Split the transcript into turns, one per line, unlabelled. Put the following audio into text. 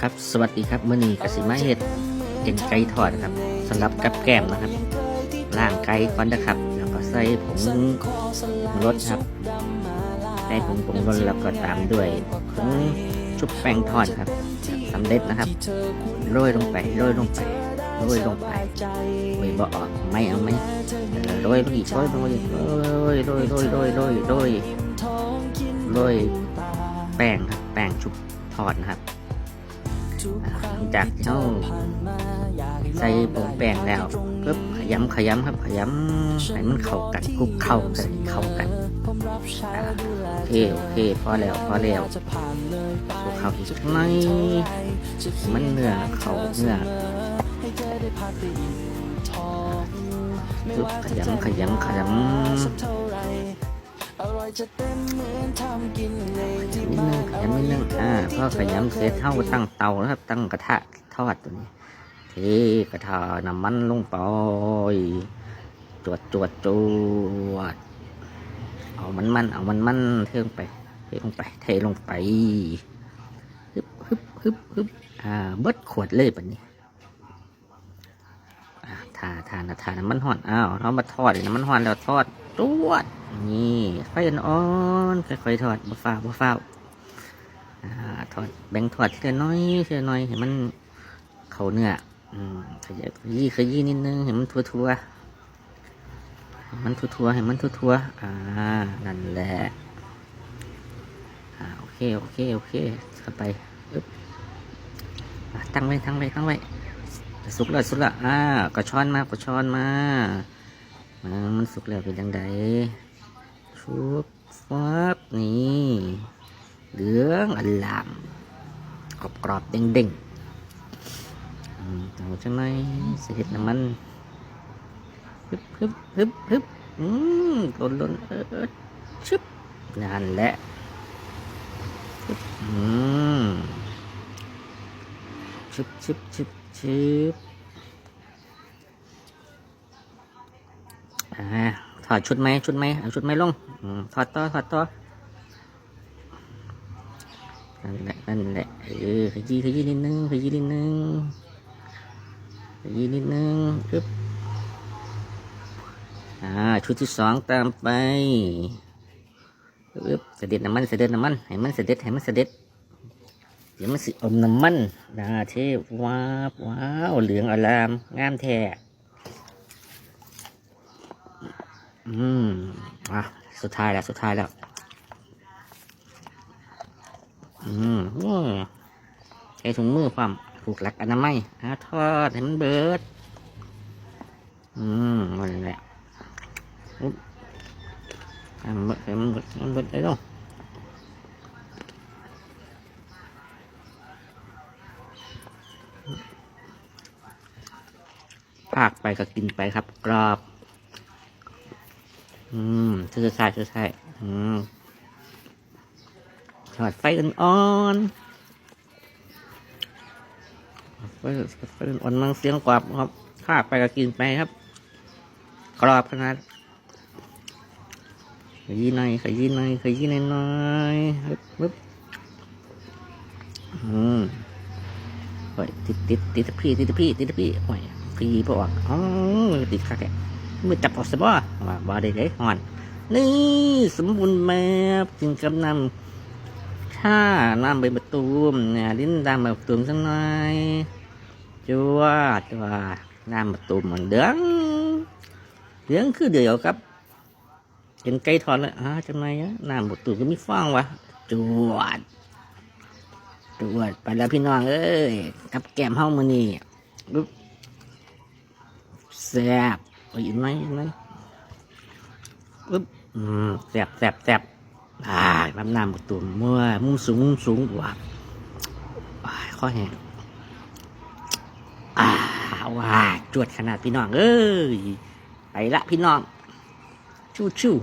ครับสวัสดีครับมื่อนี้กสิมาเห็ดเป็นไก่ทอดครับสำหรับกับแก้มนะครับล่างไก่ก่อนนะครับ แล้วก็ใส่ผงรสครับใส่ผงผงรสแล้วก็ตามด้วยผงชุบแป้งทอดครับสำเร็จนะครับโรยลงไปโรยลงไปโรยลงไปไม่บ่ออกไม่เอาไหมโรยลงอีกโรยลงอีกโรยโรยโรยโรยโรยโรยโรยแป้งครับแป้งชุบทอดนะครับ จากที่เราใส่ผงแป้งแล้วปุ๊บขยำขยำครับขยำให้มันเข้ากันคุกเข้ากันเข้ากันโอเคโอเคพอแล้วพอแล้วคลุกเข้าอีกหน่อยมันเนื้อเข้าเนื้อปุ๊บขยำขยำขยำ นิดนึงขยำนิดนึงอ่าพอขยำเสร็จเท่าตั้งเตาแล้วครับ ตั้งกระทะทอดตัวนี้เทกระทะน้ำมันลงไปจวดจวดจวดเอามันมันเอามันมันเทลงไปเทลงไปเทลงไปฮึบฮึบฮึบฮึบอ่าเบิดขวดเลยแบบนี้อ่าทาทานะทาน้ำมันห่อนอ้าวเรามาทอดน้ำมันห่อนแล้วทอด จวดนี่ไฟอ่อนๆค่อยๆทอดบ่ฟ้าวบ่ฟ้าวอ่าทอดแบ่งทอดทีละน้อยทีละน้อยให้มันเข้าเนื้ออืมขยี้ขยี้ขยี้นิดนึงให้มันทั่วๆให้มันทั่วๆให้มันทั่วๆอ่านั่นแหละอ่าโอเคโอเคโอเคเข้าไปอึ๊บตั้งไว้ตั้งไว้ตั้งไว้สุกแล้วสุกแล้วอ่าก็ช้อนมาก็ช้อนมา อ่ามันสุกแล้วเป็นยังไงชุบฟับนี่เหลืองอลามกรอบกรอบเด้งเด้งๆอืมเอาจังไหนเสียน้ำมันฮึบฮึบฮึบฮึบอืมล่นล่นเออชึบนั่นแหละฮึบอืมชึบชึบชึบชึบอ่า ถอดชุดไหมชุดไหมเอาชุดไหมลงถอดต่อถอดต่อนั่นแหละนั่นแหละเออขยี้ขยี้นิดนึงขยี้นิดนึงอีกนิดนึงปึ๊บอ่าชุดที่สองตามไปปึ๊บเสด็จน้ำมันเสด็จน้ำมันให้มันเสด็จให้มันเสด็จเดี๋ยวมันสิอมน้ำมันนะเทว้าบว้าวเหลืองอลามงามแท้ อืมอะสุดท้ายแล้ว สุดท้ายแล้ว อืมโอ้ใช้ถุงมือความผูกหลักอนามัยหาทอดให้มันเบิด อืมมันแหละอุ๊บให้มันเบิดให้มันเบิดให้มันเบิดได้ต้อภาคไปก็กินไปครับกรอบ อืมเชื่อใช่เชื่อใช่อืมทอดไฟอ่อนๆไฟไฟอ่อนมังเสียงกรอบครับข้าไปก็กินไปครับ กรอบขนาดขยี้หน่อยขยี้หน่อยขยี้หน่อยหน่อยปึ๊บปึ๊บอืมโอ้ยติดติดติดตะพี่ติดตะพี่ติดตะพี่โอ้ยขยี้พอออกอ๋อติดขาแก มือจับออกสบ่ว่าบ่ได้เลยหอน นี่สมบูรณ์แบบจึงกำนำถ้าน้ำใบมะตูมเนี่ยลิ้นดำใบมะตูมสักหน่อยจวดว่าน้ำมะตูมมันเดืองเดืองคือเดียวครับเป็นไก่ทอดเลยอ่าจังไงอะน้ำมะตูมก็มีฟองวะจวดจวดไปแล้วพี่น้องเอ้ยกับแก้มเฮ้ามือนี่ลุกแซ่บ อาอีกไหมอีกไหมปึ๊บอืมแซ่บแซ่บแซ่บอ่าลำน้ำบกตุ่มเมื่อมุมสูงมุมสูงว่าข้อแห้งอ่าว่าจวดขนาดพี่น้องเอ้ยไปละพี่น้อง ชู่ชู่